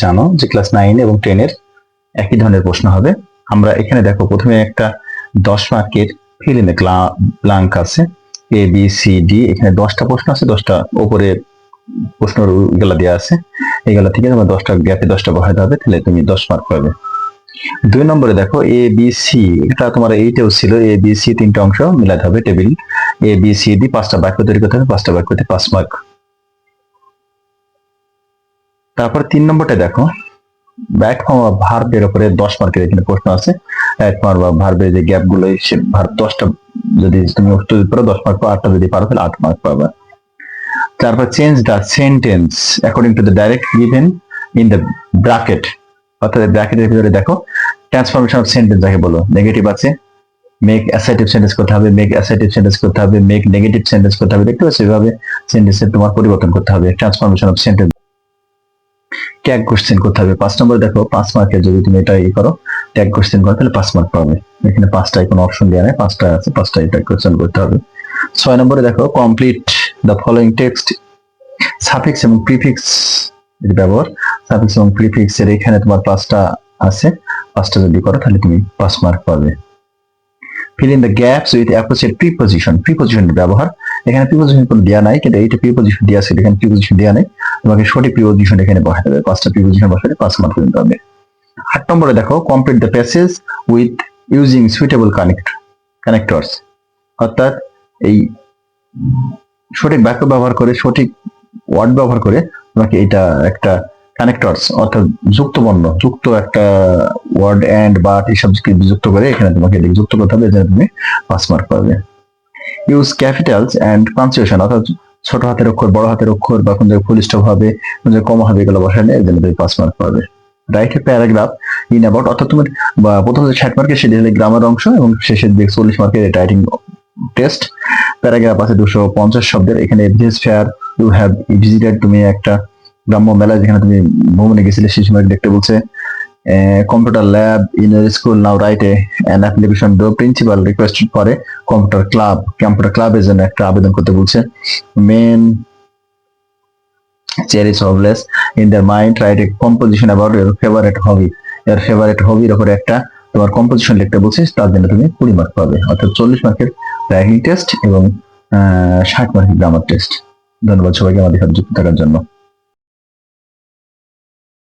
জানো যে class nine এবং টেনের একই ধরনের প্রশ্ন হবে। আমরা এখানে দেখো, প্রথমে একটা দশ মার্কের ফিল ইন ব্লাঙ্ক আছে। এ বি সি ডি এখানে দশটা প্রশ্ন আছে, দশটা উপরে প্রশ্ন এগুলা দেওয়া আছে। এগুলা থেকে তোমার দশটা গ্যাপে দশটা বসাতে হবে, তাহলে তুমি দশ মার্ক পাবে। দুই নম্বরে দেখো এ বি সি এটা তোমার এইটাও ছিল এ বি সি তিনটা অংশ মিলাতে হবে table A B C D পাঁচটা বাক্য তৈরি করতে হবে, পাঁচটা বাক্যতে পাঁচ মার্ক তারপর তিন নম্বরটা দেখো। ব্যাক ফর্ম ভার্বের উপরে দশ মার্কের এখানে প্রশ্ন আছে। ব্যাক ফর্ম বা ভার্বের যে গ্যাপগুলো, সে ভার্ব দশটা যদি তুমি উত্তর দিতে পারো, দশ মার্ক পাও আটটা যদি পারো, তাহলে আট মার্ক পাবে। তারপর change the sentence according to the direct given in the bracket অর্থাৎ ব্র্যাকেটের ভিতরে দেখো ট্রান্সফরমেশন অফ সেন্টেন্স যাকে বলো নেগেটিভ আছে। মেক অ্যাসাইটিভ সেন্টেন্স করতে হবে মেক অ্যাসাইটিভ সেন্টেন্স করতে হবে মেক নেগেটিভ সেন্টেন্স করতে হবে। দেখতে পাচ্ছ এভাবে সেন্টেন্সের তোমার পরিবর্তন করতে হবে। Transformation of sentence tag question করতে হবে। পাঁচ নম্বর দেখো, পাঁচ মার্কের যদি তুমি এটা ই করো ট্যাগ কোশ্চেন করো তাহলে পাঁচ মার্ক পাবে। এখানে পাঁচটায় কোনো অপশন দেওয়া নেই পাঁচটা আছে, পাঁচটায় ট্যাগ কোশ্চেন করতে হবে। ছয় নম্বরে দেখো complete the following text suffix এবং প্রিফিক্স এর ব্যবহার। সাফিক্স এবং প্রিফিক্স এর এখানে তোমার পাঁচটা আছে, পাঁচটা যদি করো তাহলে তুমি পাঁচ মার্ক পাবে। Fill in the gaps with appropriate preposition প্রিপোজিশনের ব্যবহার। এখানে প্রিপোজিশন কোনো দেওয়া নাই, কিন্তু এইটা প্রিপোজিশন দেওয়া আছে, এখানে প্রিপোজিশন দেওয়া নেই। তোমাকে সঠিক প্রিপোজিশন এখানে বসাতে হবে, পাঁচটা প্রিপোজিশন বসালে পাঁচ মার্ক পর্যন্ত হবে। আট নম্বরে দেখো complete the passage with using suitable connect connectors অর্থাৎ এই সঠিক বাক্য ব্যবহার করে, সঠিক ওয়ার্ড ব্যবহার করে তোমাকে এটা একটা কানেক্টরস অর্থাৎ যুক্ত বর্ণ যুক্ত একটা ওয়ার্ড এন্ড বাট এইসব যুক্ত করে এখানে তোমাকে যুক্ত করতে হবে যেন তুমি পাঁচ মার্ক পাবে। ইউজ ক্যাপিটালস এন্ড পাঞ্চুয়েশন অর্থাৎ ছোট হাতের অক্ষর, বড় হাতের অক্ষর, বা কোন জায়গায় ফুল হবে, কোন জায়গায় কম হবে, এগুলো বসালে জন্য তুমি পাঁচ মার্ক পাবে। Write a paragraph in about অর্থাৎ তুমি প্রথম যে ষাট মার্কের সেটি হলে গ্রামার অংশ, এবং শেষের দিকে চল্লিশ মার্কের রাইটিং টেস্ট প্যারাগ্রাফ আছে দুশো পঞ্চাশ শব্দের, এখানে village fair you have visited তুমি একটা গ্রাম্য মেলা যেখানে তুমি ভ্রমণে গেছিলে শিশু মার্ক দেখতে বলছে computer lab in school now write an application to principal requested করে কম্পিউটার ক্লাব কম্পিউটার ক্লাবের জন্য একটা আবেদন করতে বলছে। Men cherish hobbies in the mind write a composition about your favourite hobby এর ফেভারিট হবির উপরে একটা তোমার কম্পোজিশন লিখতে বলছিস, তার জন্য তুমি কুড়ি মার্ক পাবে। অর্থাৎ চল্লিশ মার্কের রাইটিং টেস্ট এবং ষাট মার্কের গ্রামার টেস্ট ধন্যবাদ সবাইকে আমাদের সাথে যুক্ত থাকার জন্য।